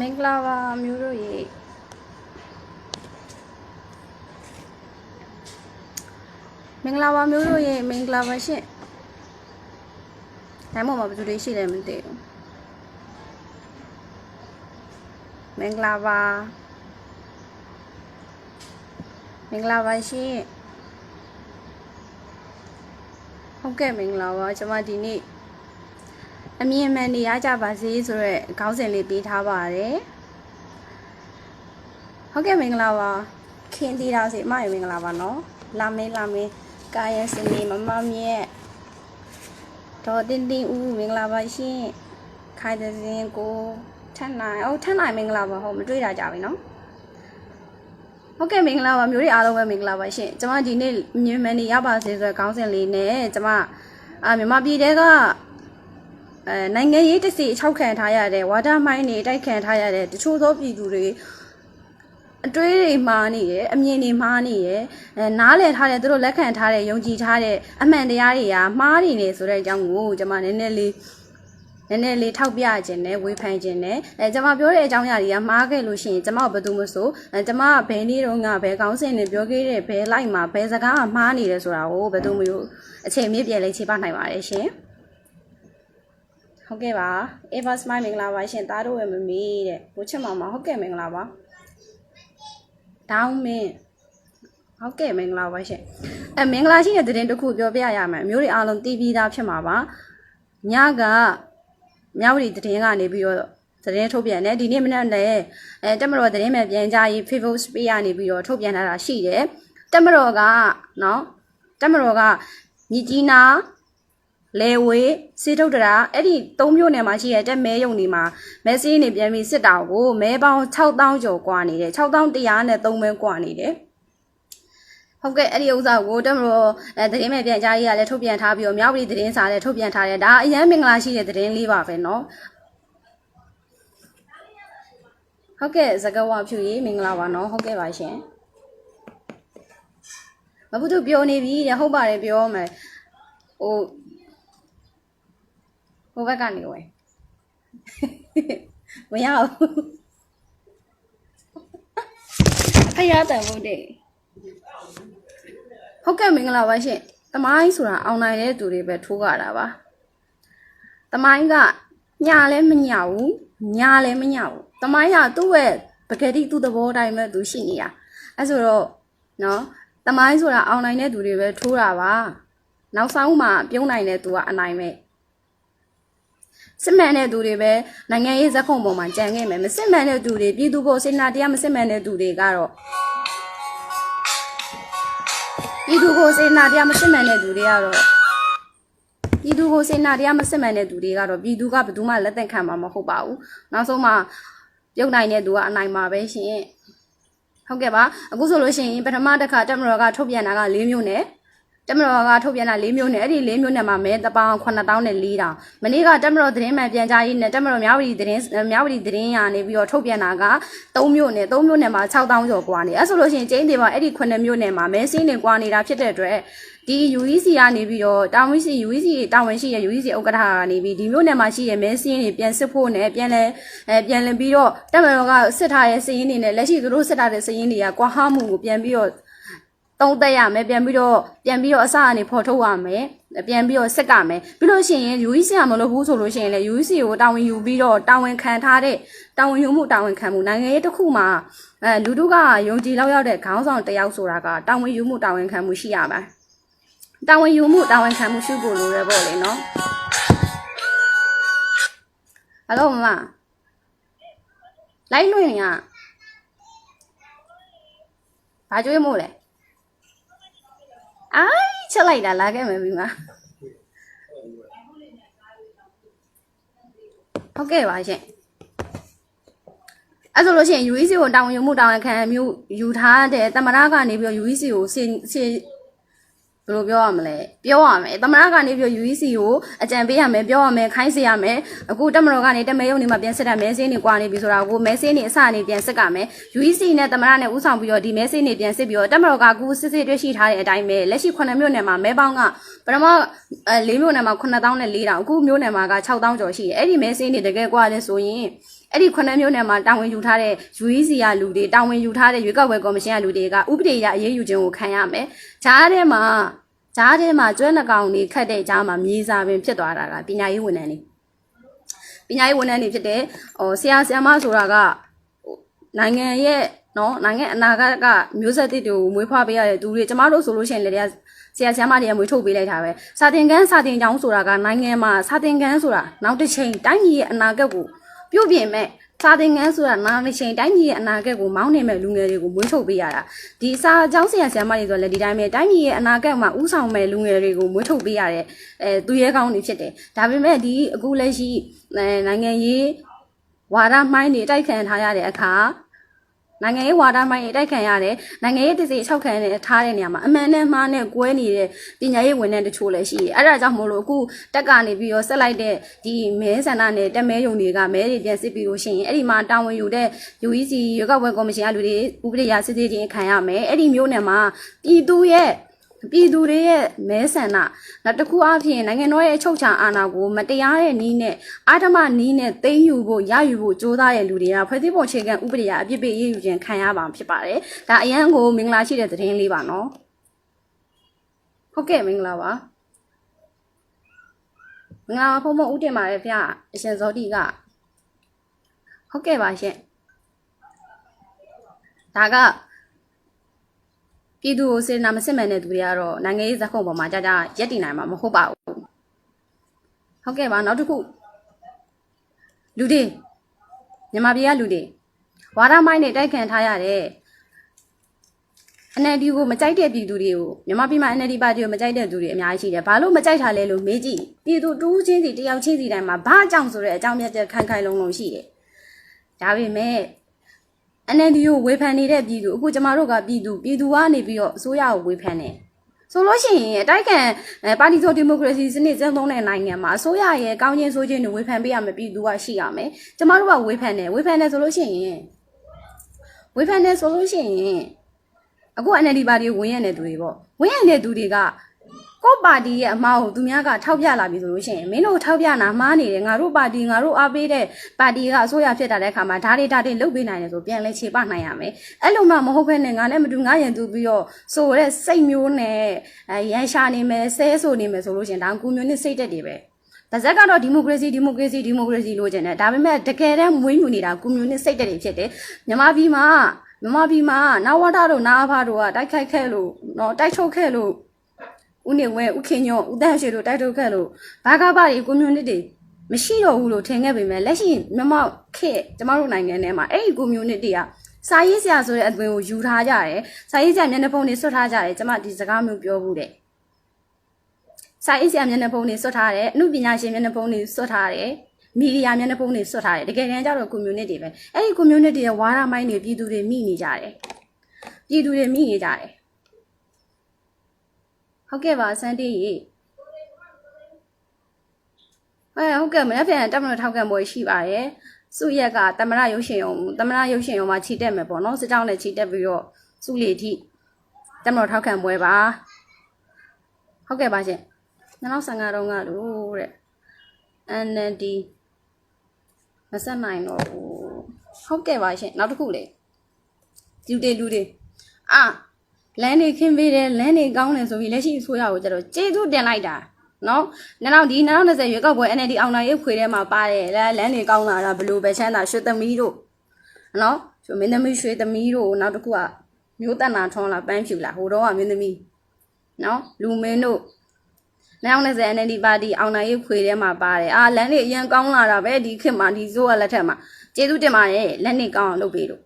မင်္ဂလာပါမျိုးတို့ရေမင်္ဂလာပါမျိုးတို့ရေမင်္ဂလာပါရှင်တိုင်းပေါ်မှာဘယ်သူတွေရှိလဲမသိဘူးမင်္ဂလာပါမင်္ဂလာပါရှင်ဟုတ်ကဲ့မင်္ဂလာပါကျွန်မဒီနေ့ အမြင်မှန်နေရကြပါစေဆိုတော့ခေါင်းစဉ်လေးပေးထားပါတယ်ဟုတ်ကဲ့မင်္ဂလာပါခင်တီတာစီအမရမင်္ဂလာပါနော်လာမင်းလာမင်းကာယစနေမမမြက်ဒေါ်တင်တင်ဦးမင်္ဂလာပါရှင်ခိုင်တဲ့စင်ကိုထက်နိုင်အော်ထက်နိုင်မင်္ဂလာပါဟုတ်မတွေ့တာကြပြီနော်ဟုတ်ကဲ့မင်္ဂလာပါမျိုးတွေအားလုံးပဲမင်္ဂလာပါရှင်ကျွန်မဒီနေ့မြင်မှန်နေရပါစေဆိုတော့ခေါင်းစဉ်လေးနဲ့ကျွန်မအာမြန်မာပြည်တဲက အဲနိုင်ငံရေးတစီအခြောက်ခံထားရတဲ့ဝါဒမိုင်းတွေတိုက်ခံထားရတဲ့တချို့သောပြည်သူတွေအတွေးတွေမှားနေတယ်အမြင်တွေမှားနေတယ်အဲနားလည်ထားတဲ့သူတို့လက်ခံထားတဲ့ယုံကြည်ထားတဲ့အမှန်တရားတွေကမှားနေနေဆိုတဲ့အကြောင်းကိုကျွန်မနည်းနည်းလေးနည်းနည်းလေးထောက်ပြခြင်းနဲ့ဝေဖန်ခြင်းနဲ့အဲကျွန်မပြောတဲ့အကြောင်းအရာတွေကမှားခဲ့လို့ရှိရင်ကျွန်မဘယ်သူမဆိုအဲကျွန်မကဘယ်နေ့တော့ငါဘယ်ကောင်းစင်နဲ့ပြောခဲ့တဲ့ဘယ်လိုက်မှာဘယ်စကားကမှားနေတယ်ဆိုတာကိုဘယ်သူမျိုးအချိန်မြင့်ပြည့်လေးခြေပနိုင်ပါတယ်ရှင် ဟုတ်ကဲ့ပါ Eva Smile မင်္ဂလာပါရှင်သားတို့ရဲ့မမေတဲ့ဘိုးချစ်မမဟုတ်ကဲ့မင်္ဂလာပါဒေါင်းမင်းဟုတ်ကဲ့မင်္ဂလာပါရှင်အဲမင်္ဂလာရှိတဲ့သတင်းတစ်ခုပြောပြရမယ်အမျိုးတွေအားလုံးတည်ပြီးသားဖြစ်မှာပါညကမြဝတီသတင်းကနေပြီးတော့သတင်းထုတ်ပြန်တယ်ဒီနေ့မနက်လည်းအဲတက်မတော်သတင်းမှပြန်ကြားရေး Facebook speech ကနေပြီးတော့ထုတ်ပြန်လာတာရှိတယ်တက်မတော်ကနော်တက်မတော်ကမြကြီးနား လေဝေးစေထုတ်တရာအဲ့ဒီ၃မြို့နယ်မှာရှိရတဲ့မဲယုံတွေမှာမဲစင်းနေပြန်ပြီးစစ်တာကိုမဲပေါင်း6000ကျော်กว่าနေတယ်6100နဲ့3မဲกว่าနေတယ်ဟုတ်ကဲ့အဲ့ဒီဥစ္စာကိုတက်မလို့အဲသတင်းမဲ့ပြန်ကြားရေးကလည်းထုတ်ပြန်ထားပြီးတော့မြောက်ပြည်သတင်းစာလည်းထုတ်ပြန်ထားတယ်ဒါအရန်မင်္ဂလာရှိတဲ့သတင်းလေးပါပဲเนาะဟုတ်ကဲ့စကားဝဖြူရေးမင်္ဂလာပါเนาะဟုတ်ကဲ့ပါရှင်မဘူးသူပြောနေပြီတဲ့ဟုတ်ပါတယ်ပြောမယ်ဟို ဟိုဘက်ကနေဝယ်မရဘူးအဖရတန်ဖို့တဲ့ဟုတ်ကဲ့မင်္ဂလာပါရှင်တမိုင်းဆိုတာအောင်နိုင်တဲ့သူတွေပဲထိုးကြတာပါတမိုင်းကညာလည်းမညာဘူးညာလည်းမညာဘူးတမိုင်းကသူ့ရဲ့ပကတိသူ့သဘောတိုင်းပဲသူရှိနေတာအဲဆိုတော့နော်တမိုင်းဆိုတာအောင်နိုင်တဲ့သူတွေပဲထိုးတာပါနောက်ဆုံးမှပြုံးနိုင်တဲ့သူကအနိုင်ပဲ စစ်မှန်တဲ့သူတွေပဲနိုင်ငံရေးဇက်ခုံပေါ်မှာကြံခဲ့မယ်မစစ်မှန်တဲ့သူတွေပြည်သူကိုစေနာတရားမစစ်မှန်တဲ့သူတွေကတော့ပြည်သူကိုစေနာတရားမစစ်မှန်တဲ့သူတွေကတော့ပြည်သူကိုစေနာတရားမစစ်မှန်တဲ့သူတွေကတော့ပြည်သူကဘယ်သူမှလက်သက်ခံမှာမဟုတ်ပါဘူးနောက်ဆုံးမှပြုတ်နိုင်တဲ့သူကအနိုင်မှာပဲရှင်ဟုတ်ကဲ့ပါအခုဆိုလို့ရှိရင်ပထမတစ်ခါတက်မတော်ကထုတ်ပြန်တာက၄မျိုးနဲ့ တမတော်ကထုတ်ပြန်တာ၄မျိုးနဲ့အဲ့ဒီ၄မျိုးနဲ့မှမဲတပေါင်း9000နဲ့4000မနေ့ကတမတော်သတင်းမှန်ပြန်ကြားရေးနဲ့တမတော်မြဝတီသတင်းမြဝတီသတင်းရနေပြီးတော့ထုတ်ပြန်တာက3မျိုးနဲ့3မျိုးနဲ့မှ6000ကျော်กว่าနေအဲ့ဆိုလို့ရှိရင်ကျင်းတွေပါအဲ့ဒီ9မျိုးနဲ့မှမဲစင်းတွေกว่าနေတာဖြစ်တဲ့အတွက်ဒီ UEC ကနေပြီးတော့တာဝန်ရှိ UEC တာဝန်ရှိရ UEC ဥက္ကဋ္ဌကနေပြီးဒီမျိုးနဲ့မှရှိရမဲစင်းတွေပြန်စစ်ဖို့နဲ့ပြန်လဲအဲပြန်လဲပြီးတော့တမတော်ကစစ်ထားရဲ့စည်ရင်းတွေနဲ့လက်ရှိသူတို့စစ်ထားတဲ့စည်ရင်းတွေကကွာဟမှုကိုပြန်ပြီးတော့ သုံးသက်ရမယ်ပြန်ပြီးတော့ပြန်ပြီးတော့အစကနေဖော်ထုတ်ရမယ်ပြန်ပြီးတော့စက်ကမယ်ပြီးလို့ရှိရင် UEC ကမလို့ဘူးဆိုလို့ရှိရင်လေ UEC ကိုတာဝန်ယူပြီးတော့တာဝန်ခံထားတဲ့တာဝန်ယူမှုတာဝန်ခံမှုနိုင်ငံရေးတစ်ခုမှာအဲလူတို့ကယုံကြည်လောက်ရောက်တဲ့ခေါင်းဆောင်တစ်ယောက်ဆိုတာကတာဝန်ယူမှုတာဝန်ခံမှုရှိရပါတာဝန်ယူမှုတာဝန်ခံမှုရှိဖို့လိုတယ်ပေါ့လေနော်ဟယ်လိုမမလိုက်လွင့်နေရဘာကြွေးမို့လဲ အိုင်းချက်လိုက်တာလာခဲ့မယ်ပြီမဟုတ်ကဲ့ပါရှင်အဲ့ဆိုလို့ရှိရင် UEC ကိုတာဝန်ယူမှုတာဝန်ခံမျိုးယူထားတဲ့တမရကနေပြီးတော့ UEC ကိုစင်စင် ဘယ်လိုပြောရမလဲပြောရမယ်တမရကနေပြီးတော့ UEC ကိုအကြံပေးရမယ်ပြောရမယ်ခိုင်းစေရမယ်အခုတက်မတော်ကနေတက်မဲယုံနေမှာပြန်စစ်တာမဲစင်းနေကွာနေပြီဆိုတာကိုမဲစင်းနေအစနေပြန်စစ်ကမယ် UEC နဲ့တမရနဲ့ဥဆောင်ပြီးတော့ဒီမဲစင်းနေပြန်စစ်ပြီးတော့တက်မတော်ကအခုစစ်စစ်တွေ့ရှိထားတဲ့အတိုင်းပဲလက်ရှိ9မြို့နယ်မှာမဲပေါင်းကပထမအဲ၄မြို့နယ်မှာ9000နဲ့4000အခုမြို့နယ်မှာက6000ကျော်ရှိတယ်အဲ့ဒီမဲစင်းနေတကယ်ကွာလဲဆိုရင် အဲ့ဒီခုနှစ်မျိုးနဲ့မှာတာဝန်ယူထားတဲ့ UEC ရလူတွေတာဝန်ယူထားတဲ့ရွေးကောက်ပွဲကော်မရှင်ကလူတွေကဥပဒေအရအရေးယူခြင်းကိုခံရမယ်။ဂျားထဲမှာဂျားထဲမှာကျွဲနှကောင်တွေခတ်တဲ့ဂျားမှာမြေစာပင်ဖြစ်သွားတာကပညာရေးဝန်ထမ်းတွေပညာရေးဝန်ထမ်းတွေဖြစ်တဲ့ဟိုဆရာဆရာမဆိုတာကဟိုနိုင်ငံရဲ့နော်နိုင်ငံအနာဂတ်ကမျိုးဆက်သစ်တွေကိုမွေးဖွားပေးရတဲ့သူတွေကျမတို့ဆိုလို့ရှိရင်လည်းဆရာဆရာမတွေကမွေးထုတ်ပေးလိုက်တာပဲစာသင်ခန်းစာသင်ကျောင်းဆိုတာကနိုင်ငံမှာစာသင်ခန်းဆိုတာနောက်တစ်ချိန်တိုင်းပြည်ရဲ့အနာဂတ်ကို ပြုပြင်မဲ့စာသင်ခန်းဆိုတာနောက်တစ်ချိန်တိုင်းပြည်ရဲ့အနာဂတ်ကိုမောင်းနေမဲ့လူငယ်တွေကိုမွေးထုတ်ပေးရတာဒီစာကျောင်းဆရာဆရာမတွေဆိုလည်းဒီတိုင်းပဲတိုင်းပြည်ရဲ့အနာဂတ်မှာဥဆောင်မဲ့လူငယ်တွေကိုမွေးထုတ်ပေးရတဲ့အဲသူရဲကောင်းတွေဖြစ်တယ်ဒါပေမဲ့ဒီအခုလက်ရှိအဲနိုင်ငံရေးဝါဒမှိုင်းတွေတိုက်ခံထားရတဲ့အခါ နိုင်ငံရေးဝါဒမိုင်းအတိုက်ခံရတယ်နိုင်ငံရေးတည်စီ၆ခံနဲ့ထားတဲ့နေရာမှာအမှန်နဲ့မှားနဲ့ကွဲနေတဲ့ပညာရေးဝန်ထမ်းတချို့လည်းရှိတယ်အဲ့ဒါကြောင့်မို့လို့အခုတက်ကနေပြီးတော့ဆက်လိုက်တဲ့ဒီမဲဆန္ဒနဲ့တက်မဲယုံတွေကမဲတွေပြန်စစ်ပြီးလို့ရှိရင်အဲ့ဒီမှာတာဝန်ယူတဲ့ UEC ရွေးကောက်ပွဲကော်မရှင်ကလူတွေဥပဒေရစစ်စစ်ချင်းခံရမယ်အဲ့ဒီမျိုးနယ်မှာပြည်သူရဲ့ ပြည်သူတွေရဲ့မဲဆန္ဒနောက်တစ်ခုအဖြစ်နိုင်ငံတော်ရဲ့အချုပ်ချာအာဏာကိုမတရားတဲ့နည်းနဲ့အာဓမနည်းနဲ့သိမ်းယူဖို့ရယူဖို့ကြိုးစားတဲ့လူတွေကဖွဲ့စည်းပုံအခြေခံဥပဒေအရအပြစ်ပေးရေးယူခြင်းခံရပါမှာဖြစ်ပါတယ်။ဒါအရန်ကိုမင်္ဂလာရှိတဲ့သတင်းလေးပါနော်။ဟုတ်ကဲ့မင်္ဂလာပါ။မင်္ဂလာပါဖုန်းဖုန်းဦးတင်ပါတယ်ဗျ။အရှင်ဇောတိကဟုတ်ကဲ့ပါရှင်။ဒါက ပြည်သူကိုစေနာမစစ်မှန်တဲ့သူတွေကတော့နိုင်ငံရေးဇက်ခုံပေါ်မှာကြာကြာရက်တည်နိုင်မှာမဟုတ်ပါဘူးဟုတ်ကဲ့ပါနောက်တစ်ခုလူတွေမြန်မာပြည်ကလူတွေဝါဒမိုင်းနဲ့တိုက်ခံထားရတဲ့ NLD ကိုမကြိုက်တဲ့ပြည်သူတွေကိုမြန်မာပြည်မှာ NLD ပါတီကိုမကြိုက်တဲ့သူတွေအများကြီးရှိတယ်ဘာလို့မကြိုက်တာလဲလို့မေးကြည့်ပြည်သူတူးချင်းစီတယောက်ချင်းစီတိုင်းမှာဘာအကြောင်းဆိုတဲ့အကြောင်းပြချက်ခိုင်ခိုင်လုံလုံရှိတယ်ဒါပေမဲ့ NLD ကိုဝေဖန်နေတဲ့ပြည်သူအခုကျမတို့ကပြည်သူပြည်သူကနေပြီးတော့အစိုးရကိုဝေဖန်တယ်ဆိုလို့ရှိရင်အတိုက်ခံပါတီဆိုဒီမိုကရေစီစနစ်ကျင်းသုံးတဲ့နိုင်ငံမှာအစိုးရရဲ့ကောင်းခြင်းဆိုးခြင်းတွေဝေဖန်ပေးရမယ်ပြည်သူကရှိရမယ်ကျမတို့ကဝေဖန်တယ်ဝေဖန်တယ်ဆိုလို့ရှိရင်ဝေဖန်တယ်ဆိုလို့ရှိရင်အခု NLD ပါတီကိုဝင်ရတဲ့သူတွေပေါ့ဝင်ရတဲ့သူတွေက ကိုယ့်ပါတီရဲ့အမားကိုသူများကထောက်ပြလာပြီဆိုလို့ရှိရင်မင်းတို့ထောက်ပြနာမှားနေတယ်ငါတို့ပါတီငါတို့အားပေးတဲ့ပါတီကအစိုးရဖြစ်တာတဲ့အခါမှာဒါတွေဒါတွေလုတ်ပေးနိုင်တယ်ဆိုပြန်လဲခြေပနိုင်ရမယ်အဲ့လိုမှမဟုတ်ဘဲနဲ့ငါနဲ့မတူငါရင်သူပြီးတော့ဆိုတဲ့စိတ်မျိုးနဲ့အဲရန်ရှာနေမယ်ဆဲဆိုနေမယ်ဆိုလို့ရှိရင်ဒါကူမျိုးနဲ့စိတ်တက်တွေပဲဗဇက်ကတော့ဒီမိုကရေစီဒီမိုကရေစီဒီမိုကရေစီလို့ကျင်တယ်ဒါပေမဲ့တကယ်တမ်းမွေးမြူနေတာကွန်မြူနစ်စိတ်တက်တွေဖြစ်တယ်မြန်မာပြည်မှာမြန်မာပြည်မှာနာဝတာတို့နာအဖာတို့ကတိုက်ခိုက်ခဲ့လို့เนาะတိုက်ထုတ်ခဲ့လို့ ဦးနေဝဲဦးခင်ညောဦးတန်းရှိတို့တိုက်ထုတ်ခဲ့လို့ဘာကပါတွေကွန်မြူနစ်တွေမရှိတော့ဘူးလို့ထင်ခဲ့ပေမဲ့လက်ရှိမြန်မာခေတ်ကျမတို့နိုင်ငံထဲမှာအဲ့ဒီကွန်မြူနစ်တွေကစာရေးဆရာဆိုတဲ့အသွင်ကိုယူထားကြတယ်စာရေးဆရာမျက်နှာဖုံးတွေဆွတ်ထားကြတယ်ကျမဒီစကားမျိုးပြောဘူးတဲ့စာရေးဆရာမျက်နှာဖုံးတွေဆွတ်ထားတယ်အမှုပညာရှင်မျက်နှာဖုံးတွေဆွတ်ထားတယ်မီဒီယာမျက်နှာဖုံးတွေဆွတ်ထားတယ်တကယ်တမ်းကျတော့ community ပဲအဲ့ဒီ community ရဲ့ဝါရမိုင်းတွေပြည်သူတွေမိနေကြတယ်ပြည်သူတွေမိနေကြတယ် ဟုတ်ကဲ့ပါစန်းတေးရေအဲဟုတ်ကဲ့မနေ့ပြန်တက်မလို့ထောက်ကံပွဲရှိပါရဲ့စုရက်ကတမရရုပ်ရှင်ရုံတမရရုပ်ရှင်ရုံမှာခြိတက်မယ်ပေါ့နော်စစ်ကြောင်းနဲ့ခြိတက်ပြီးတော့စုလီအထိတက်မလို့ထောက်ခံပွဲပါဟုတ်ကဲ့ပါရှင်2015တုန်းကလို့တဲ့ NND မဆက်နိုင်တော့ဘူးဟုတ်ကဲ့ပါရှင်နောက်တစ်ခုလေလူတွေလူတွေအာ လမ်းနေခင်းပေးတယ်လမ်းနေကောင်းတယ်ဆိုပြီးလက်ရှိအစိုးရကိုကျတော့ကျေးဇူးတင်လိုက်တာနော်နောက်ဒီ2020ရွေးကောက်ပွဲ NLD အောင်နိုင်ရေးခွေထဲမှာပါတယ်လမ်းလမ်းနေကောင်းလာတာဘလို့ပဲချမ်းသာရွှေသမီးတို့နော်မင်းသမီးရွှေသမီးတို့နောက်တစ်ခုကမျိုးတက်နာထွန်းလာပန်းဖြူလာဟိုတော့ကမင်းသမီးနော်လူမင်းတို့2020 NLD ပါတီအောင်နိုင်ရေးခွေထဲမှာပါတယ်အာလမ်းနေအရင်ကောင်းလာတာပဲဒီခေတ်မှာဒီဇိုးကလက်ထက်မှာကျေးဇူးတင်ပါတယ်လက်နေကောင်းအောင်လုပ်ပေးလို့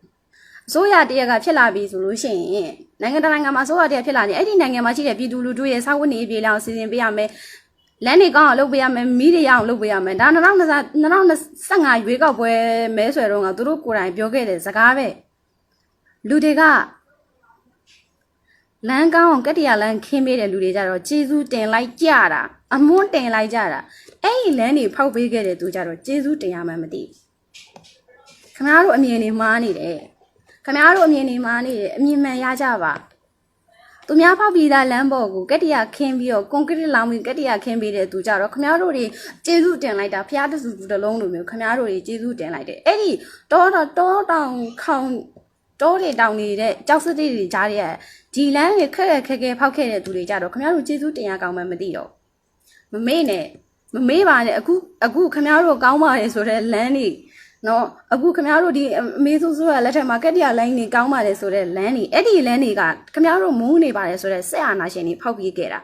အစိုးရတရကဖြစ်လာပြီဆိုလို့ရှိရင် နိုင်ငံတကာနိုင်ငံမှာအစိုးရတရဖြစ်လာနေအဲ့ဒီနိုင်ငံမှာရှိတဲ့ပြည်သူလူထုရဲ့စာဝတ်နေရေးပြည်လောင်စီစဉ်ပေးရမယ်လမ်းနေကောင်းအောင်လုပ်ပေးရမယ်မီးတွေရအောင်လုပ်ပေးရမယ်ဒါ2025ရွေးကောက်ပွဲမဲဆွယ်တော့ကသူတို့ကိုယ်တိုင်ပြောခဲ့တဲ့စကားပဲလူတွေကလမ်းကောင်းအောင်ကတ္တရလမ်းခင်းပေးတဲ့လူတွေကြတော့ကျေးဇူးတင်လိုက်ကြတာအမွန်းတင်လိုက်ကြတာအဲ့ဒီလမ်းတွေဖောက်ပေးခဲ့တဲ့သူကြတော့ကျေးဇူးတင်ရမှမသိခင်ဗျားတို့အမြင်တွေမှားနေတယ် ခင်ဗျားတို့အမြင်တွေမှားနေတယ်အမြင်မှန်ရကြပါသူများဖောက်ပြီးသားလမ်းပေါ်ကိုကက်တရခင်းပြီးတော့ကွန်ကရစ်လောင်ပြီးကက်တရခင်းပြီးတဲ့သူကြတော့ခမားတို့တွေကျေးဇူးတင်လိုက်တာဖျားတဆူတူတစ်လုံးလိုမျိုးခမားတို့တွေကျေးဇူးတင်လိုက်တယ်အဲ့ဒီတောတော့တောတောင်ခေါင်တောတွေတောင်နေတဲ့ကြောက်စတိတွေကြားတဲ့ဒီလမ်းတွေခက်ခက်ခဲခဲဖောက်ခဲ့တဲ့သူတွေကြတော့ခမားတို့ကျေးဇူးတင်ရကောင်းမှမသိတော့မမေ့နဲ့မမေ့ပါနဲ့အခုအခုခမားတို့ကောင်းပါတယ်ဆိုတဲ့လမ်းတွေ နော်အခုခမားတို့ဒီအမေဆိုးဆိုးရလက်ထက်မှာကက်တရလိုင်းတွေကောင်းပါတယ်ဆိုတဲ့လမ်းတွေအဲ့ဒီလမ်းတွေကခမားတို့မုန်းနေပါတယ်ဆိုတဲ့ဆက်အာနာရှင်တွေဖောက်ပြီးခဲ့တာ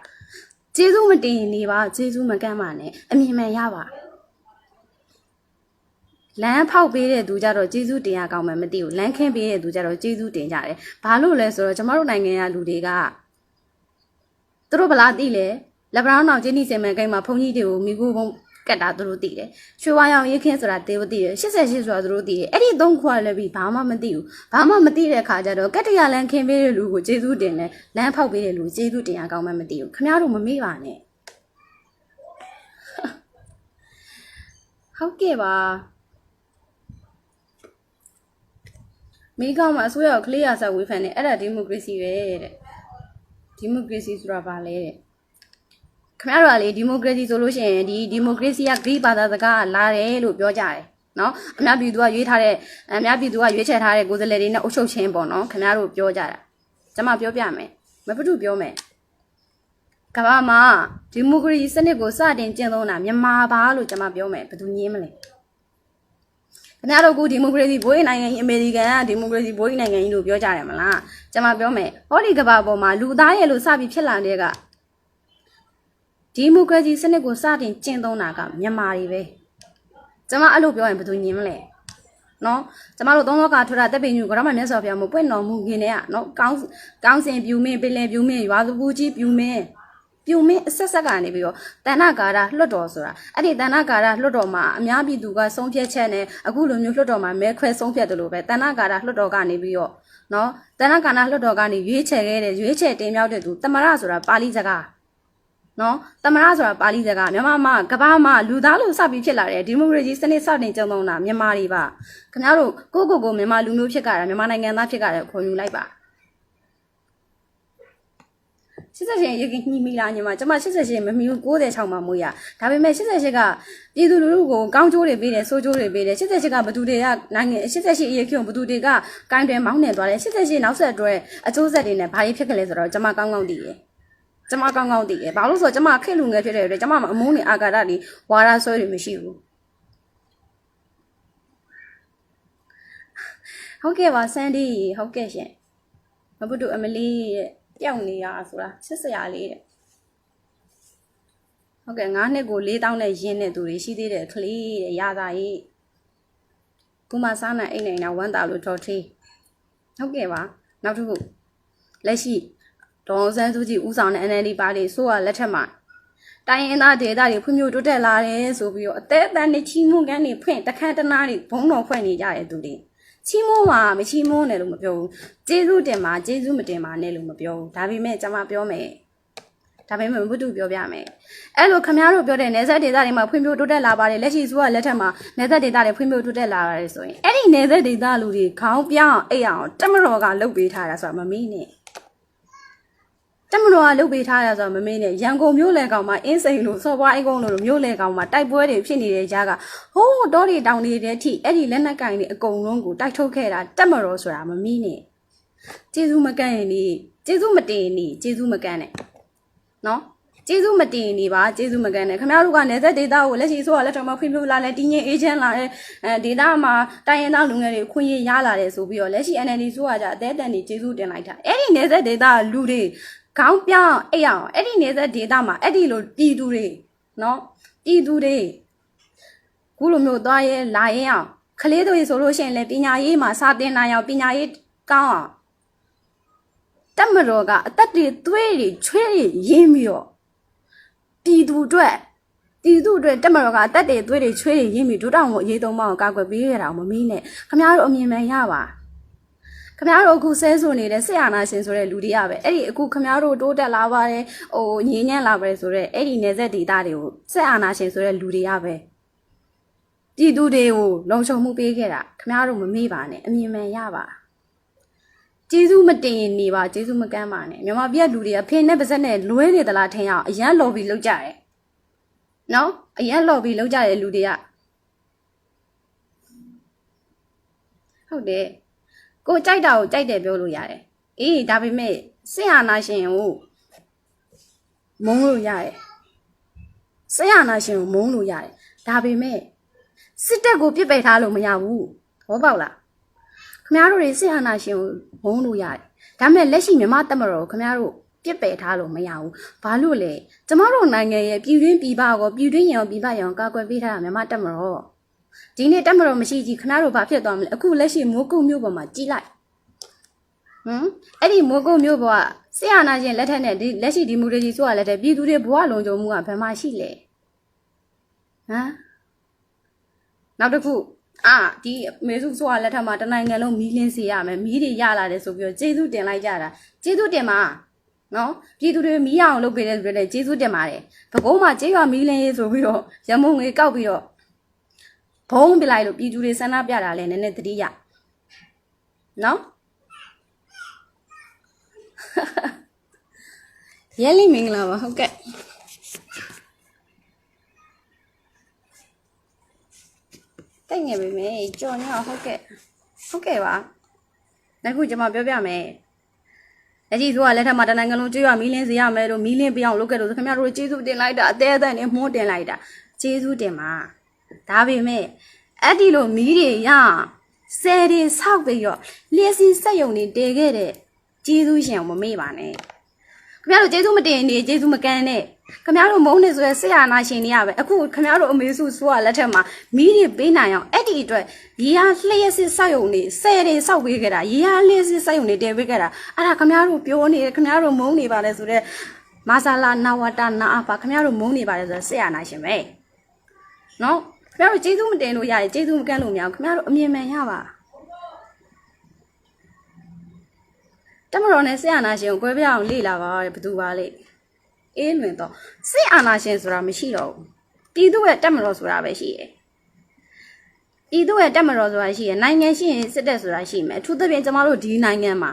ကျေးဇူးမတင်နေပါကျေးဇူးမကမ်းပါနဲ့အမြင်မှန်ရပါလမ်းဖောက်ပေးတဲ့သူကြတော့ကျေးဇူးတင်ရကောင်းမှမသိဘူးလမ်းခင်းပေးတဲ့သူကြတော့ကျေးဇူးတင်ကြတယ်ဘာလို့လဲဆိုတော့ကျမတို့နိုင်ငံကလူတွေကသူတို့ဗလားသိလဲလက်ဗရောင်းအောင်ကျင်းနီစင်မယ်ကိန်းမှာဘုန်းကြီးတွေကိုမိကူဘုံ ကတ်တာသူတို့သိတယ်ရွှေဝါရောင်ရေးခင်းဆိုတာတေဝသိတယ်88ဆိုတာသူတို့သိတယ်အဲ့ဒီသုံးခွာလည်းပြီးဘာမှမသိဘူးဘာမှမသိတဲ့အခါကျတော့ကတ်တရလန်ခင်းပေးတဲ့လူကိုကျေးဇူးတင်တယ်လမ်းဖောက်ပေးတဲ့လူကျေးဇူးတင်ရကောင်းမှမသိဘူးခင်ဗျားတို့မမေ့ပါနဲ့ဟုတ်ကဲ့ပါမိကောင်းမှာအစိုးရကိုကလေးရဆက်ဝေးဖန်နေအဲ့ဒါဒီမိုကရေစီပဲတဲ့ဒီမိုကရေစီဆိုတာဘာလဲတဲ့ ခင်ဗျားတို့ကလေဒီမိုကရေစီဆိုလို့ရှိရင်ဒီဒီမိုကရေစီကဂရိဘာသာစကားကလာတယ်လို့ပြောကြတယ်နော်အများပြည်သူကရွေးထားတဲ့အများပြည်သူကရွေးချယ်ထားတဲ့ကိုယ်စားလှယ်တွေနဲ့အုပ်ချုပ်ခြင်းပေါ့နော်ခင်ဗျားတို့ပြောကြတာကျွန်မပြောပြမယ်မဖတူပြောမယ်ကမ္ဘာမှာဒီမိုကရေစီစနစ်ကိုစတင်ကျင့်သုံးတာမြန်မာပါလို့ကျွန်မပြောမယ်ဘယ်သူညင်းမလဲခင်ဗျားတို့ကဒီမိုကရေစီဘိုးရိနိုင်ငံကြီးအမေရိကန်ကဒီမိုကရေစီဘိုးရိနိုင်ငံကြီးလို့ပြောကြတယ်မလားကျွန်မပြောမယ်ဟောဒီကမ္ဘာပေါ်မှာလူသားရဲ့လို့စပြီးဖြစ်လာတဲ့က ဒီမိုကရေစီစနစ်ကိုစတင်ကျင့်သုံးတာကမြန်မာတွေပဲကျမအဲ့လိုပြောရင်ဘယ်သူညင်မလဲနော်ကျမတို့သုံးလောကထွတ်တာတက်ပင်ညူကရမမြတ်စွာဘုရားမပွင့်တော်မူခင်တည်းကနော်ကောင်းကောင်းစင်ပြူမင်းပင်လယ်ပြူမင်းရွာသူပူကြီးပြူမင်းပြူမင်းအဆက်ဆက်ကနေပြီးတော့တဏ္ဍကာရလွတ်တော်ဆိုတာအဲ့ဒီတဏ္ဍကာရလွတ်တော်မှာအများပြည်သူကဆုံးဖြတ်ချက်နဲ့အခုလိုမျိုးလွတ်တော်မှာမဲခွဲဆုံးဖြတ်တယ်လို့ပဲတဏ္ဍကာရလွတ်တော်ကနေပြီးတော့နော်တဏ္ဍကာရလွတ်တော်ကနေရွေးချယ်ခဲ့တဲ့ရွေးချယ်တင်မြှောက်တဲ့သူတမရဆိုတာပါဠိစကား နော်တမရဆိုတာပါဠိစကားမြန်မာမှာကဘာမှာလူသားလို့စပြီးဖြစ်လာတဲ့ဒီမိုကရေစီစနစ်စတင်ကျုံသုံးတာမြန်မာတွေပါခင်ဗျားတို့ကိုယ့်ကိုယ်ကိုမြန်မာလူမျိုးဖြစ်ကြတာမြန်မာနိုင်ငံသားဖြစ်ကြတယ်ခေါ်ယူလိုက်ပါ88ရေကညှိမိလားညီမကျွန်မ88မမီဘူး96မှာမွေးရဒါပေမဲ့88ကပြည်သူလူထုကိုကောင်းကျိုးတွေပေးတယ်ဆိုးကျိုးတွေပေးတယ်88ကဘသူတွေကနိုင်ငံ88အရေးကြီးဘသူတွေကကိုင်းတွယ်မောင်းနေသွားတယ်88နောက်ဆက်တွဲအကျိုးဆက်တွေနဲ့ဘာတွေဖြစ်ကြလဲဆိုတော့ကျွန်မကောင်းကောင်းသိတယ် ကျွန်မကောင်းကောင်းသိတယ်ဘာလို့ဆိုတော့ကျွန်မခက်လူငယ်ဖြစ်တဲ့အတွက်ကျွန်မမှာအမုန်းနေအာကာဒတွေဝါရဆွဲတွေမရှိဘူးဟုတ်ကဲ့ပါဆန်ဒီဟုတ်ကဲ့ရှင်မဘုတုအမလီရဲ့ပျောက်နေရဆိုတာချစ်စရာလေးတဲ့ဟုတ်ကဲ့9နှစ်ကို4000နဲ့ရင်းတဲ့သူတွေရှိသေးတယ်ကလေးတဲ့ရတာရေးကုမစားနိုင်အိမ်နိုင်တာဝမ်းတာလို့ထော်ထေးဟုတ်ကဲ့ပါနောက်တစ်ခုလက်ရှိ ဒေါ်အောင်ဆန်းစုကြည်ဦးဆောင်တဲ့ NLD ပါတီဆိုရလက်ထက်မှာတိုင်းရင်းသားဒေသတွေဖွံ့ဖြိုးတိုးတက်လာတယ်ဆိုပြီးတော့အသေးအတန်းနဲ့ချီးမွမ်းကန်းတွေဖွင့်တခန်းတနာတွေဘုံတော်ဖွင့်နေကြတဲ့သူတွေချီးမွမ်းပါမချီးမွမ်းတယ်လို့မပြောဘူးကျေးဇူးတင်ပါကျေးဇူးမတင်ပါနဲ့လို့မပြောဘူးဒါပေမဲ့ကျွန်မပြောမယ်ဒါပေမဲ့ဘုဒ္ဓပြောပြမယ်အဲ့လိုခမားတို့ပြောတဲ့နေဆက်ဒေသတွေမှာဖွံ့ဖြိုးတိုးတက်လာပါတယ်လက်ရှိဆိုကလက်ထက်မှာနေဆက်ဒေသတွေဖွံ့ဖြိုးတိုးတက်လာပါတယ်ဆိုရင်အဲ့ဒီနေဆက်ဒေသလူတွေခေါင်းပြောင်းအိတ်အောင်တမတော်ကလုတ်ပေးထားတာဆိုတာမမီးနဲ့ တမတော်ကလုတ်ပေးထားရဆိုတော့မမင်းနဲ့ရန်ကုန်မြို့လေကောင်မှာအင်းစိန်လို့စော်ပွားအိကုန်းလို့မြို့လေကောင်မှာတိုက်ပွဲတွေဖြစ်နေတဲ့ကြားကဟိုးတောတွေတောင်တွေတဲ့အထိအဲ့ဒီလက်နက်ကင်တွေအကုန်လုံးကိုတိုက်ထုတ်ခဲ့တာတမတော်ဆိုတာမမင်းနဲ့ကျေးဇူးမကန့်ရင်ဒီကျေးဇူးမတင်ရင်ဒီကျေးဇူးမကန့်နဲ့နော်ကျေးဇူးမတင်ရင်ဒီပါကျေးဇူးမကန့်နဲ့ခင်ဗျားတို့ကနေသက်ဒေတာကိုလက်ရှိဆိုတော့လက်တော်မှာဖွံ့ဖြိုးလာလဲတင်းငင်းအေးချမ်းလာတဲ့အဲဒေတာမှာတိုင်းရင်းသားလူငယ်တွေခွင့်ရရလာတယ်ဆိုပြီးတော့လက်ရှိ NLD ဆိုကကြအသေးတန်နေကျေးဇူးတင်လိုက်တာအဲ့ဒီနေသက်ဒေတာလူတွေ ခေါင်းပြောင်းအိပ်အောင်အဲ့ဒီနေသက်ဒေတာမှာအဲ့ဒီလိုပြည်သူတွေနော်ပြည်သူတွေခုလိုမျိုးသွားရဲလာရဲအောင်ကလေးတွေဆိုလို့ရှိရင်လည်းပညာရေးမှာစာသင်နိုင်အောင်ပညာရေးကောင်းအောင်တက်မတော်ကအသက်တွေသွေးတွေချွေးတွေရင်းပြီးတော့ပြည်သူအတွက်ပြည်သူအတွက်တက်မတော်ကအသက်တွေသွေးတွေချွေးတွေရင်းပြီးဒုတောင်ကိုအရေးသုံးပါအောင်ကာကွယ်ပေးရတာမမီးနဲ့ခမများတို့အမြင်မှန်ရပါ ခမများတို့အခုဆဲဆိုနေတဲ့ဆရာနာရှင်ဆိုတဲ့လူတွေကပဲအဲ့ဒီအခုခမများတို့တိုးတက်လာပါတယ်ဟိုငြင်းညံ့လာပါတယ်ဆိုတော့အဲ့ဒီနေဆက်ဒေတာတွေကိုဆက်အာနာရှင်ဆိုတဲ့လူတွေကပဲပြည်သူတွေကိုလုံခြုံမှုပေးခဲ့တာခမများတို့မမေ့ပါနဲ့အမြင်မှန်ရပါကျေးဇူးမတင်ရင်နေပါကျေးဇူးမကမ်းပါနဲ့မြန်မာပြည်ကလူတွေကဖင်နဲ့ပါဇက်နဲ့လွဲနေသလားထင်ရအောင်အရန်လော်ဘီလုပ်ကြတယ်နော်အရန်လော်ဘီလုပ်ကြတဲ့လူတွေကဟုတ်တယ် ကိုကြိုက်တာကိုကြိုက်တယ်ပြောလို့ရတယ်အေးဒါပေမဲ့ဆင်ဟာနာရှင်ကိုမုန်းလို့ရတယ်ဆင်ဟာနာရှင်ကိုမုန်းလို့ရတယ်ဒါပေမဲ့စစ်တပ်ကိုပြစ်ပယ်ထားလို့မရဘူးဟောပေါက်လားခမားတို့တွေစစ်အာဏာရှင်ကိုမုန်းလို့ရတယ်။ဒါပေမဲ့လက်ရှိမြန်မာတပ်မတော်ကိုခမားတို့ပြစ်ပယ်ထားလို့မရဘူး။ဘာလို့လဲ။ကျမတို့နိုင်ငံရဲ့ပြည်တွင်းပြည်ပကိုပြည်တွင်းရောပြည်ပရောကာကွယ်ပေးထားတာမြန်မာတပ်မတော်။ ဒီနေ့တပ်မတော်မရှိကြီးခမားတို့ဘာဖြစ်သွားမလဲ။အခုလက်ရှိမိုးကုတ်မြို့ပေါ်မှာကြီးလိုက်။ဟမ်အဲ့ဒီမိုးကုတ်မြို့ပေါ်ကစစ်အာဏာရှင်လက်ထက်နဲ့ဒီလက်ရှိဒီမိုကရေစီဆိုတာလက်ထက်ပြည်သူတွေဘဝလုံးကြုံမှုကဘယ်မှာရှိလဲ။ဟမ်နောက်တစ်ခုအာဒီအမေစုဆိုတာလက်ထက်မှာတနိုင်ငံလုံးမီးလင်းစီရမယ်မီးတွေရလာတယ်ဆိုပြီးတော့ကျေးဇူးတင်လိုက်ကြတာကျေးဇူးတင်ပါနော်ပြည်သူတွေမီးရအောင်လုပ်ပေးတဲ့ဆိုတဲ့ကျေးဇူးတင်ပါတယ်ဘကုံးမှာကျေးရွာမီးလင်းရေးဆိုပြီးတော့ရမုံငွေကောက်ပြီးတော့ ဘုံပြလိုက်လို့ပြည်သူတွေဆန္ဒပြတာလဲနည်းနည်းသတိရနော်ရဲလိမင်္ဂလာပါဟုတ်ကဲ့တိတ်ငယ်ပေမဲ့ကြော်နေအောင်ဟုတ်ကဲ့ဟုတ်ကဲ့ပါနောက်ခုကျွန်မပြောပြမယ်လက်ကြီးဆိုကလက်ထက်မှာတနိုင်ငံလုံးကျွေးရမီးလင်းစေရမယ်လို့မီးလင်းပြအောင်လုပ်ခဲ့လို့ဆိုခင်ဗျားတို့ကျေးဇူးတင်လိုက်တာအသေးအသက်နဲ့မှုန်းတင်လိုက်တာကျေးဇူးတင်ပါ ဒါပေမဲ့အဲ့ဒီလိုမီးတွေရဆယ်တွေဆောက်ပြီးတော့လျှက်စီစက်ယုံတွေတဲခဲ့တဲ့ကျေးဇူးရှင်ကိုမမေ့ပါနဲ့ခင်ဗျားတို့ကျေးဇူးမတင်နေကျေးဇူးမကမ်းနဲ့ခင်ဗျားတို့မုန်းနေဆိုရဲဆရာနာရှင်တွေရပဲအခုခင်ဗျားတို့အမေစုဆိုးကလက်ထက်မှာမီးတွေပေးနိုင်အောင်အဲ့ဒီအတွက်ရေအားလျှက်စစ်စောက်ယုံနေဆယ်တွေစောက်ပေးခဲ့တာရေအားလျှက်စစ်စောက်ယုံနေတည်ပေးခဲ့တာအဲ့ဒါခင်ဗျားတို့ပြောနေခင်ဗျားတို့မုန်းနေပါလေဆိုတော့မာဆာလာနာဝတာနာအဖာခင်ဗျားတို့မုန်းနေပါလေဆိုတော့ဆရာနာရှင်ပဲနော် ခင်ဗျားတို့ကျေးဇူးမတင်လို့ရတယ်ကျေးဇူးမကမ်းလို့မရဘူးခင်ဗျားတို့အမြင်မှန်ရပါတမတော်နဲ့ဆရာနာရှင်ကိုကြွယ်ပြအောင်လေ့လာပါတဲ့ဘသူပါလေအေးလွင်တော့စစ်အာဏာရှင်ဆိုတာမရှိတော့ဘူးပြည်သူရဲ့တက်မတော်ဆိုတာပဲရှိတယ်ပြည်သူရဲ့တက်မတော်ဆိုတာရှိတယ်နိုင်ငံရှိရင်စစ်တပ်ဆိုတာရှိမယ်အထူးသဖြင့်ကျမတို့ဒီနိုင်ငံမှာ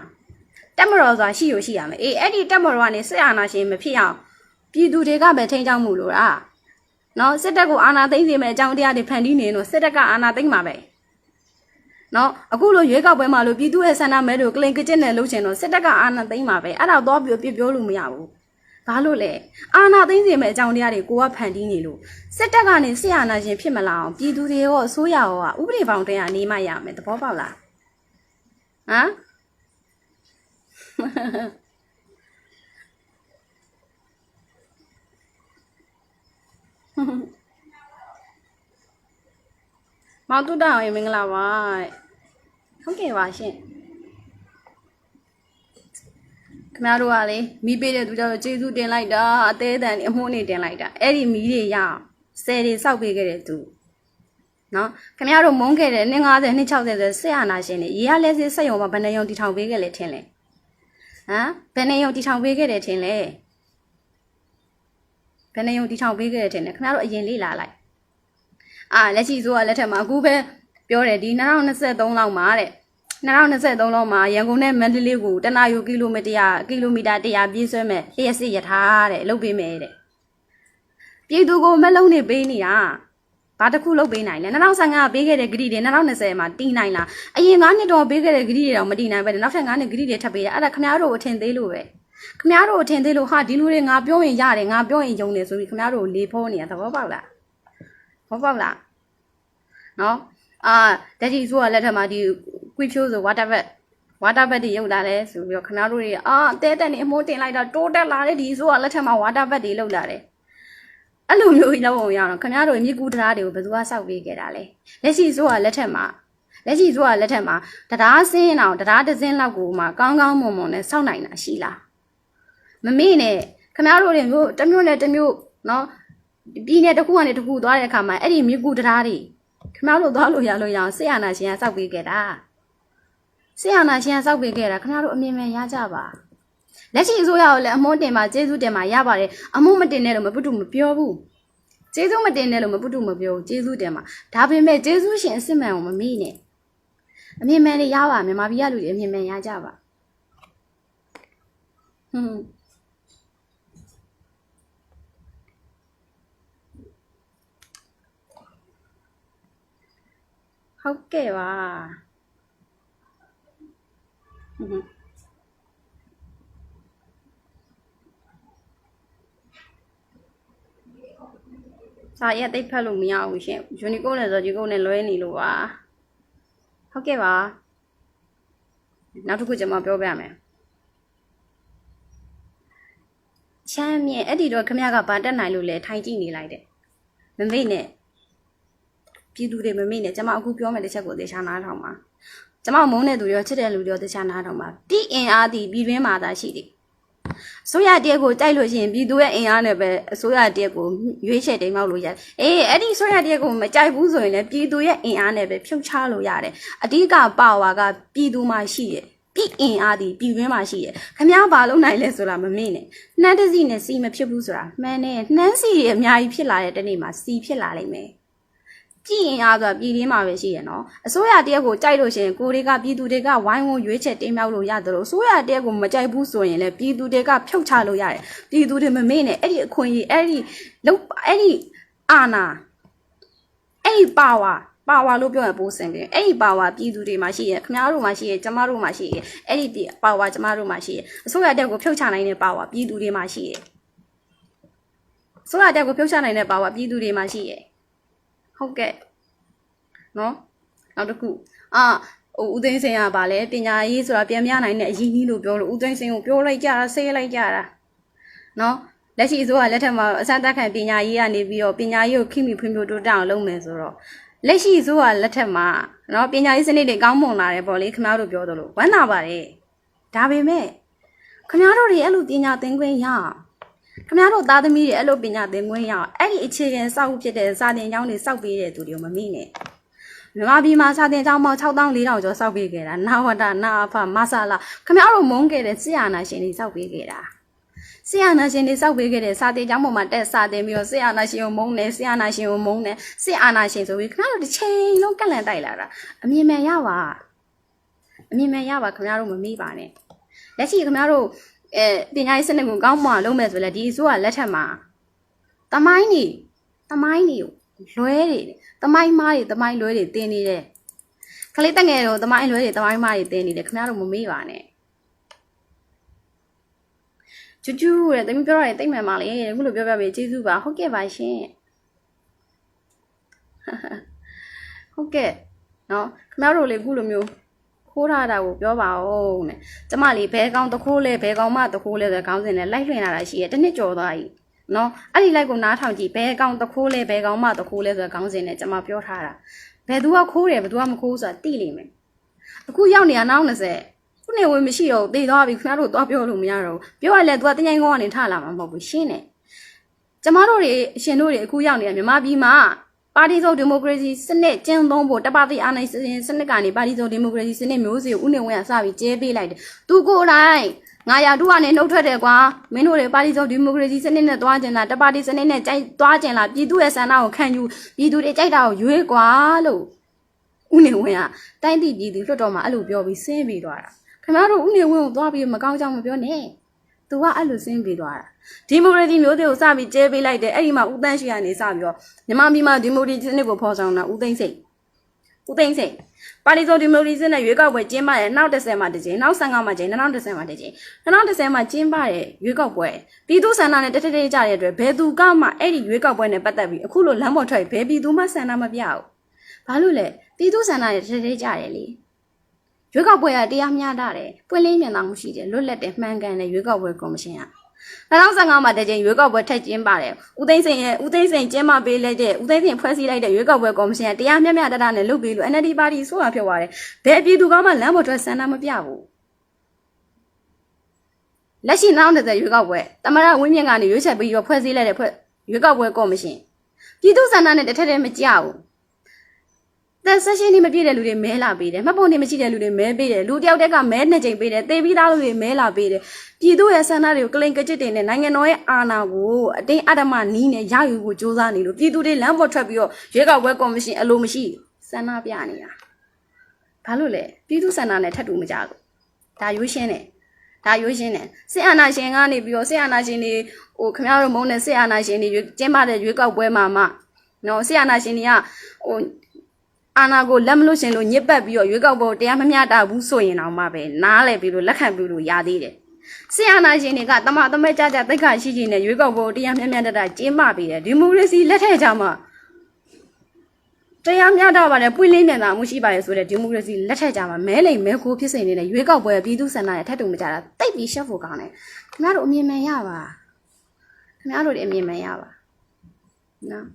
တက်မတော်ဆိုတာရှိရရှိရမယ်အေးအဲ့ဒီတက်မတော်ကနေစစ်အာဏာရှင်မဖြစ်အောင်ပြည်သူတွေကပဲထိန်းချောင်းမှုလို့လား နော်စစ်တပ်ကိုအာဏာသိမ်းစေမယ့်အကြောင်းတရားတွေဖန်တီးနေလို့စစ်တပ်ကအာဏာသိမ်းမှာပဲနော်အခုလိုရွေးကောက်ပွဲမှာလို့ပြည်သူရဲ့ဆန္ဒမဲတွေကိုကလင်ကကျစ်နဲ့လှုပ်ချင်တော့စစ်တပ်ကအာဏာသိမ်းမှာပဲအဲ့ဒါတော့ပြောပြပြောလို့မရဘူးဘာလို့လဲအာဏာသိမ်းစေမယ့်အကြောင်းတရားတွေကိုကဖန်တီးနေလို့စစ်တပ်ကနေဆရာနာရှင်ဖြစ်မလာအောင်ပြည်သူတွေရောအစိုးရရောကဥပဒေပေါင်းတရားနေမှရမယ်သဘောပေါက်လားဟမ် မောင်တုတ္တအောင်ရေမင်္ဂလာပါဟုတ်ကဲ့ပါရှင်ခင်ဗျားတို့ကလေမီးပေးတဲ့သူကြောင့်ကျေးဇူးတင်လိုက်တာအသေးအတန်နေအမှုနေတင်လိုက်တာအဲ့ဒီမီးတွေရအောင်ဆယ်တွေစောက်ပေးခဲ့တဲ့သူနော်ခင်ဗျားတို့မုန်းခဲ့တဲ့250 260ဆိုဆက်အာနာရှင်တွေရေရလဲစစ်စက်ရုံမှာဘယ်နှယုံတီထောင်ပေးခဲ့လဲထင်လဲဟမ်ဘယ်နှယုံတီထောင်ပေးခဲ့တယ်ထင်လဲဘယ်နှယုံတီထောင်ပေးခဲ့တယ်ထင်လဲခင်ဗျားတို့အရင်လေးလာလိုက် အာလက်ရှိဆိုကလက်ထက်မှာအခုပဲပြောတယ်ဒီ2023လောက်မှာတဲ့2023လောက်မှာရန်ကုန်နဲ့မန္တလေးကိုတနာယူကီလိုမီတာကီလိုမီတာ100ပြေးဆွဲမဲ့လျှက်စစ်ရထားတဲ့လုပ်ပေးမယ်တဲ့ပြည်သူကိုမလုံးနေပေးနေတာဘာတစ်ခုလုပ်ပေးနိုင်လဲ2015ပေးခဲ့တဲ့ဂရီတွေ2020မှာတီးနိုင်လားအရင်9နှစ်တော့ပေးခဲ့တဲ့ဂရီတွေတော့မတီးနိုင်ပဲနောက်ထပ်9နှစ်ဂရီတွေထပ်ပေးတာအဲ့ဒါခမားတို့အထင်သေးလို့ပဲခမားတို့အထင်သေးလို့ဟာဒီလူတွေငါပြောရင်ရတယ်ငါပြောရင်ယုံတယ်ဆိုပြီးခမားတို့လေဖိုးနေတာသဘောပေါက်လားသ ဘောပေါက်လားနော်အာတတိဆိုကလက်ထက်မှာဒီကွီဖြိုးဆိုဝါတာဘက်ဝါတာဘက်တွေရုပ်လာလဲဆိုပြီးတော့ခဏတို့တွေအာအသေးတက်နေအမိုးတင်လိုက်တော့တိုးတက်လာတဲ့ဒီဆိုကလက်ထက်မှာဝါတာဘက်တွေလောက်လာတယ်အဲ့လိုမျိုးကြီးလောက်အောင်ရအောင်ခင်ဗျားတို့မြေကူတရားတွေကိုဘယ်သူကစောက်ပေးခဲ့တာလဲလက်ရှိဆိုကလက်ထက်မှာလက်ရှိဆိုကလက်ထက်မှာတရားစင်းအောင်တရားတစ်စင်းလောက်ကိုမှကောင်းကောင်းမွန်မွန်နဲ့စောက်နိုင်တာရှိလားမမေ့နဲ့ခင်ဗျားတို့တွေမျိုးတစ်မျိုးနဲ့တစ်မျိုးနော် ပြည်နယ်တစ်ခုကနေတစ်ခုသွားတဲ့အခါမှာအဲ့ဒီမြေကူတရားတွေခင်ဗျားတို့သွားလို့ရလို့ရအောင်ဆေးရနာရှင်ကစောက်ပေးခဲ့တာဆေးရနာရှင်ကစောက်ပေးခဲ့တာခင်ဗျားတို့အမြင်မှန်ရကြပါလက်ရှိအစိုးရကိုလည်းအမွန်းတင်ပါကျေးဇူးတင်ပါရပါတယ်အမွန်းမတင်နဲ့လို့မပုတုမပြောဘူးကျေးဇူးမတင်နဲ့လို့မပုတုမပြောဘူးကျေးဇူးတင်ပါဒါပေမဲ့ကျေးဇူးရှင်အစ်စ်မှန်ကိုမမေ့နဲ့အမြင်မှန်လေးရပါမြန်မာပြည်ကလူတွေအမြင်မှန်ရကြပါဟွန်း ဟုတ်ကဲ့ပါဟွန်းစာရက်တိတ်ဖတ်လို့မရဘူးရှင်ယူနီကိုနဲ့ဇော်ဂျီကိုနဲ့လွဲနေလို့ပါဟုတ်ကဲ့ပါနောက်တစ်ခုကျွန်မပြောပြမယ်ချမ်းမြင့်အဲ့ဒီတော့ခမရကဗာတက်နိုင်လို့လဲထိုင်ကြည့်နေလိုက်တယ်မမေ့နဲ့ ပြည်သူတွေမမေ့နဲ့ကျွန်မအခုပြောမယ်တစ်ချက်ကိုသေချာနားထောင်ပါကျွန်မမုန်းတဲ့သူတွေရောချစ်တဲ့လူတွေရောသေချာနားထောင်ပါတိအင်အားသည်ပြည်တွင်းမှာသာရှိတယ်ဆိုရတရက်ကိုတိုက်လို့ရှိရင်ပြည်သူရဲ့အင်အားနဲ့ပဲအစိုးရတရက်ကိုရွေးချယ်တိမ်မောက်လို့ရတယ်။အေးအဲ့ဒီဆိုရတရက်ကိုမကြိုက်ဘူးဆိုရင်လည်းပြည်သူရဲ့အင်အားနဲ့ပဲဖြုတ်ချလို့ရတယ်။အဓိကပါဝါကပြည်သူမှာရှိတယ်။ပြည်အင်အားဒီပြည်တွင်းမှာရှိတယ်။ခမ ्या ဘာလို့နိုင်လဲဆိုတာမမေ့နဲ့။နှမ်းတစီနဲ့စီမဖြစ်ဘူးဆိုတာမှန်တယ်။နှမ်းစီတွေအများကြီးဖြစ်လာတဲ့တနေ့မှာစီဖြစ်လာလိမ့်မယ်။ ပြည်အင်အားဆိုတာပြည်ရင်းမှာပဲရှိရနော်အစိုးရတရက်ကိုကြိုက်လို့ရှိရင်ကိုတွေကပြည်သူတွေကဝိုင်းဝန်းရွေးချက်တင်းမြောက်လို့ရတယ်လို့အစိုးရတရက်ကိုမကြိုက်ဘူးဆိုရင်လည်းပြည်သူတွေကဖြုတ်ချလို့ရတယ်ပြည်သူတွေမမေ့နဲ့အဲ့ဒီအခွင့်အရေးအဲ့ဒီလုံအဲ့ဒီအာနာအဲ့ဒီပါဝါပါဝါလို့ပြောရင်ပိုးစင်တယ်အဲ့ဒီပါဝါပြည်သူတွေမှာရှိရခင်ဗျားတို့မှာရှိရကျမတို့မှာရှိရအဲ့ဒီပါဝါကျမတို့မှာရှိရအစိုးရတက်ကိုဖြုတ်ချနိုင်တဲ့ပါဝါပြည်သူတွေမှာရှိရအစိုးရတက်ကိုဖြုတ်ချနိုင်တဲ့ပါဝါပြည်သူတွေမှာရှိရ ဟုတ်ကဲ့နော်နောက်တစ်ခုအာဟိုဦးသိန်းစင်ကဗာလဲပညာရေးဆိုတာပြန်ပြနိုင်တဲ့အရင်းကြီးလို့ပြောလို့ဦးသိန်းစင်ကိုပြောလိုက်ကြတာဆေးလိုက်ကြတာနော်လက်ရှိအစိုးရလက်ထက်မှာအစသက်ခံပညာရေးကနေပြီးတော့ပညာရေးကိုခိမိဖွံ့ဖြိုးတိုးတက်အောင်လုပ်မယ်ဆိုတော့လက်ရှိအစိုးရလက်ထက်မှာနော်ပညာရေးစနစ်တွေကောင်းမွန်လာတယ်ပေါ့လေခင်ဗျားတို့ပြောသလိုဝမ်းသာပါတယ်ဒါပေမဲ့ခင်ဗျားတို့တွေအဲ့လိုပညာသင်ခွင့်ရအောင် ခင်ဗျားတို့သားသမီးတွေအဲ့လိုပညာသင်ခွင့်ရအောင်အဲ့ဒီအခြေခံစောက်ဖြစ်တဲ့စာသင်ကျောင်းတွေစောက်ပေးတဲ့သူတွေကိုမမိနဲ့မြန်မာပြည်မှာစာသင်ကျောင်းပေါင်း6400ကျော်စောက်ပေးခဲ့တာနာဝတနာအဖမဆလာခင်ဗျားတို့မုန်းခဲ့တဲ့ဆရာနာရှင်တွေစောက်ပေးခဲ့တာဆရာနာရှင်တွေစောက်ပေးခဲ့တဲ့စာသင်ကျောင်းပေါ်မှာတက်စာသင်ပြီးတော့ဆရာနာရှင်ကိုမုန်းတယ်ဆရာနာရှင်ကိုမုန်းတယ်ဆရာနာရှင်ဆိုပြီးခင်ဗျားတို့တစ်ချိန်လုံးကန့်လန့်တိုက်လာတာအမြင်မှန်ရပါအမြင်မှန်ရပါခင်ဗျားတို့မမိပါနဲ့လက်ရှိခင်ဗျားတို့ အဲပညာရေးစနစ်ကိုကောင်းမွန်အောင်လုပ်မယ်ဆိုလဲဒီအစိုးရလက်ထက်မှာတမိုင်းနေတမိုင်းနေလွဲတွေတမိုင်းမားတွေတမိုင်းလွဲတွေတင်းနေတယ်ခလေးတက်ငယ်တော့တမိုင်းလွဲတွေတမိုင်းမားတွေတင်းနေတယ်ခင်ဗျားတို့မမေ့ပါနဲ့ကျူးကျူးတဲ့တမီးပြောရတယ်တိတ်မှန်ပါလေခုလိုပြောပြပေးကျေးဇူးပါဟုတ်ကဲ့ပါရှင်ဟုတ်ကဲ့နော်ခင်ဗျားတို့လေခုလိုမျိုး ခိုးထားတာကိုပြောပါဦးနဲ့ကျမလေးဘဲကောင်တခိုးလဲဘဲကောင်မတခိုးလဲဆိုခေါင်းစဉ်နဲ့လိုက်လွှင့်လာတာရှိရတစ်နှစ်ကျော်သွားပြီနော်အဲ့ဒီလိုက်ကိုနားထောင်ကြည့်ဘဲကောင်တခိုးလဲဘဲကောင်မတခိုးလဲဆိုခေါင်းစဉ်နဲ့ကျမပြောထားတာဘယ်သူကခိုးတယ်ဘယ်သူကမခိုးဆိုတာသိလိမ့်မယ်အခုရောက်နေတာနောက်20ခုနေဝင်မရှိတော့သေသွားပြီခင်ဗျားတို့သွားပြောလို့မရတော့ဘူးပြောရလဲ तू ကတင်းငိုင်းကောင်းကနေထလာမှာမဟုတ်ဘူးရှင်းတယ်ကျမတို့တွေအရှင်တို့တွေအခုရောက်နေတာမြန်မာပြည်မှာ ပါတီစုံဒီမိုကရေစီစနစ်ကျင်းသုံးဖို့တပါတိအာဏာရှင်စနစ်ကနေပါတီစုံဒီမိုကရေစီစနစ်မျိုးစေ့ကိုဥနေဝင်ကစပြီးကျဲပေးလိုက်တယ်။သူကိုယ်တိုင်ငါရတုကနေနှုတ်ထွက်တယ်ကွာမင်းတို့တွေပါတီစုံဒီမိုကရေစီစနစ်နဲ့သွားကျင်တာတပါတီစနစ်နဲ့ကြိုက်သွားကျင်လာပြည်သူရဲ့ဆန္ဒကိုခံယူပြည်သူတွေကြိုက်တာကိုရွေးကွာလို့ဥနေဝင်ကတိုင်းပြည်ပြည်သူလွတ်တော်မှာအဲ့လိုပြောပြီးဆင်းပြီးသွားတာခင်ဗျားတို့ဥနေဝင်ကိုသွားပြီးမကောင်းကြောင်မပြောနဲ့ သူကအဲ့လိုဆင်းပြီးသွားတာဒီမိုကရေစီမျိုးတွေကိုစပြီးကျဲပေးလိုက်တယ်အဲ့ဒီမှာဦးတန်းရှိကနေစပြီးတော့မြန်မာပြည်မှာဒီမိုကရေစီစနစ်ကိုဖော်ဆောင်တာဦးသိန်းစိတ်ဦးသိန်းစိတ်ပါလီဆိုဒီမိုကရေစီနဲ့ရွေးကောက်ပွဲကျင်းပတယ်နောက်10မှာတစ်ချိန်နောက်15မှာတစ်ချိန်2010မှာတစ်ချိန်2010မှာကျင်းပတဲ့ရွေးကောက်ပွဲပြည်သူဆန္ဒနဲ့တထထကြတဲ့အတွက်ဘယ်သူကမှအဲ့ဒီရွေးကောက်ပွဲနဲ့ပတ်သက်ပြီးအခုလိုလမ်းပေါ်ထွက်ဘယ်ပြည်သူမှဆန္ဒမပြဘူးဘာလို့လဲပြည်သူဆန္ဒနဲ့တထထကြတယ်လေ ရွေးကောက်ပွဲကတရားမျှတတယ်ပွင့်လင်းမြင်သာမှုရှိတယ်လွတ်လပ်တယ်မှန်ကန်တယ်ရွေးကောက်ပွဲကော်မရှင်က2015မှာတကြိမ်ရွေးကောက်ပွဲထက်ကျင်းပါတယ်ဦးသိန်းစိန်ရဲ့ဦးသိန်းစိန်ကျင်းပပေးလိုက်တဲ့ဦးသိန်းစိန်ဖွဲ့စည်းလိုက်တဲ့ရွေးကောက်ပွဲကော်မရှင်ကတရားမျှမျှတတနဲ့လုပ်ပေးလို့ NLD ပါတီဆိုတာဖြစ်သွားတယ်ဘယ်အပြည်သူကမှလမ်းပေါ်ထွက်ဆန္ဒမပြဘူးလက်ရှိနောက်တဲ့ရွေးကောက်ပွဲတမရဝင်းမြင့်ကနေရွေးချက်ပြီးတော့ဖွဲ့စည်းလိုက်တဲ့ဖွဲ့ရွေးကောက်ပွဲကော်မရှင်ပြည်သူဆန္ဒနဲ့တထက်တည်းမကြဘူး သက်ဆက်ရှင်နေမပြည့်တဲ့လူတွေမဲလာပေးတယ်မှတ်ပုံနေမရှိတဲ့လူတွေမဲပေးတယ်လူတယောက်တည်းကမဲနှစ်ကြိမ်ပေးတယ်တေပြီးသားလူတွေမဲလာပေးတယ်ပြည်သူရဲ့ဆန္ဒတွေကိုကလိန်ကကြစ်တင်တဲ့နိုင်ငံတော်ရဲ့အာဏာကိုအတင်းအဓမ္မနီးနဲ့ရယူဖို့ကြိုးစားနေလို့ပြည်သူတွေလမ်းပေါ်ထွက်ပြီးတော့ရွေးကောက်ပွဲကော်မရှင်အလိုမရှိဆန္ဒပြနေတာဘာလို့လဲပြည်သူဆန္ဒနဲ့ထပ်တူမကြဘူးဒါရွေးရှင်းတယ်ဒါရွေးရှင်းတယ်စစ်အာဏာရှင်ကနေပြီးတော့စစ်အာဏာရှင်တွေဟိုခင်ဗျားတို့မုန်းတဲ့စစ်အာဏာရှင်တွေရွေးကျင်းပတဲ့ရွေးကောက်ပွဲမှာမှနော်စစ်အာဏာရှင်တွေကဟို အာဏာကိုလက်မလို့ရှင်လို့ညစ်ပတ်ပြီးတော့ရွေးကောက်ပွဲကိုတရားမမျှတဘူးဆိုရင်တော့မှပဲနားလဲပြီးလို့လက်ခံပြီးလို့ရသေးတယ်စစ်အာဏာရှင်တွေကတမတမဲကြကြတိတ်ခါရှိရှိနဲ့ရွေးကောက်ပွဲကိုတရားမျှမျှတတကျင်းပပြီးတယ်ဒီမိုကရေစီလက်ထက်ကြမှာတရားမျှတပါတယ်ပွင့်လင်းနေတာမှုရှိပါတယ်ဆိုတဲ့ဒီမိုကရေစီလက်ထက်ကြမှာမဲလိမ်မဲခိုးဖြစ်စေနေတဲ့ရွေးကောက်ပွဲပြည်သူစန္ဒရဲ့ထက်တူမကြတာတိတ်ပြီးရှက်ဖို့ကောင်းတယ်ခင်ဗျားတို့အမြင်မှန်ရပါခင်ဗျားတို့လည်းအမြင်မှန်ရပါနော်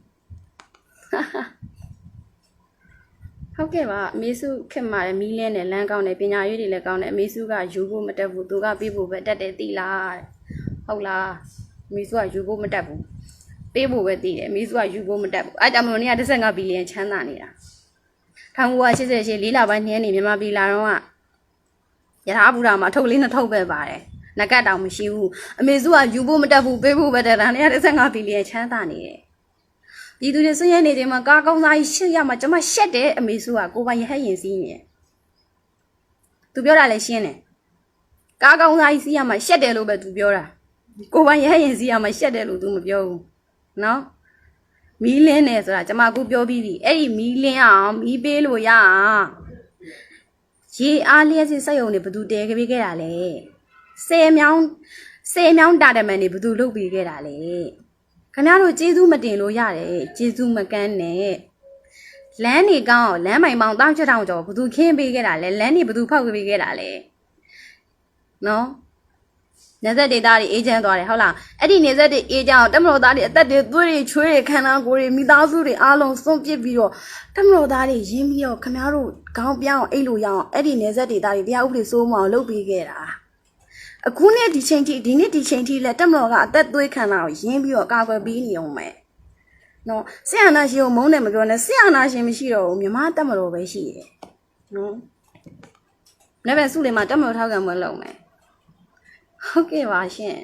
ဟုတ်ကဲ့ပါအမေစုခင်မာတယ်မီးလင်းတယ်လမ်းကောင်းတယ်ပညာရေးတွေလည်းကောင်းတယ်အမေစုကယူဖို့မတက်ဘူးသူကပြီးဖို့ပဲတက်တယ်သိလားတဲ့ဟုတ်လားအမေစုကယူဖို့မတက်ဘူးပေးဖို့ပဲသိတယ်အမေစုကယူဖို့မတက်ဘူးအဲကြောင့်မလို့နေရ15ဘီလီယံချမ်းသာနေတာ1988လေးလပိုင်းနှင်းနေမြန်မာပြည်လာတော့ကရထားဘူရာမှာထုတ်လေးနှစ်ထုတ်ပဲပါတယ်နဂတ်တောင်မရှိဘူးအမေစုကယူဖို့မတက်ဘူးပေးဖို့ပဲတက်တာနေရ15ဘီလီယံချမ်းသာနေတယ် ပြည်သူတွေဆွေးရနေတယ်မှာကားကောင်းစားကြီးရှစ်ရမှာကျမရှက်တယ်အမေစုကကိုပိုင်ရဟတ်ရင်စီးနေတယ်သူပြောတာလည်းရှင်းတယ်ကားကောင်းစားကြီးစီးရမှာရှက်တယ်လို့ပဲသူပြောတာကိုပိုင်ရဟတ်ရင်စီးရမှာရှက်တယ်လို့သူမပြောဘူးနော်မီးလင်းတယ်ဆိုတာကျမအခုပြောပြီးပြီအဲ့ဒီမီးလင်းအောင်မီးပေးလို့ရအောင်ရေအားလျက်စစ်စက်ယုံတွေဘယ်သူတဲကြပေးခဲ့တာလဲဆယ်မြောင်းဆယ်မြောင်းတာတမန်တွေဘယ်သူလုပ်ပေးခဲ့တာလဲ ခင်ဗျားတို့ကျေးဇူးမတင်လို့ရတယ်ကျေးဇူးမကန်းနဲ့လမ်းနေကောင်းအောင်လမ်းမိုင်ပေါင်းတောင်းချက်တောင်းကျော်ဘသူခင်းပေးခဲ့တာလဲလမ်းနေဘသူဖောက်ပေးခဲ့တာလဲနော်နေဆက်ဒေတာတွေအေဂျင့်သွားတယ်ဟုတ်လားအဲ့ဒီနေဆက်တွေအေဂျင့်အောင်တမတော်သားတွေအသက်တွေသွေးတွေချွေးတွေခန္ဓာကိုယ်တွေမိသားစုတွေအားလုံးစွန့်ပစ်ပြီးတော့တမတော်သားတွေရင်းပြီးတော့ခင်ဗျားတို့ခေါင်းပြောင်းအောင်အိတ်လို့ရအောင်အဲ့ဒီနေဆက်ဒေတာတွေတရားဥပဒေစိုးမအောင်လုပ်ပေးခဲ့တာ အခုနဲ့ဒီချိန်ထိဒီနေ့ဒီချိန်ထိလဲတက်မတော်ကအသက်သွေးခံတာကိုရင်းပြီးတော့ကာကွယ်ပေးနေအောင်မယ်နော်ဆရာနာရှင်ကိုမုန်းတယ်မပြောနဲ့ဆရာနာရှင်မရှိတော့ဘူးမြမတက်မတော်ပဲရှိတယ်နော်လည်းပဲစုလေးမှာတက်မတော်ထောက်ခံမလုပ်မယ်ဟုတ်ကဲ့ပါရှင်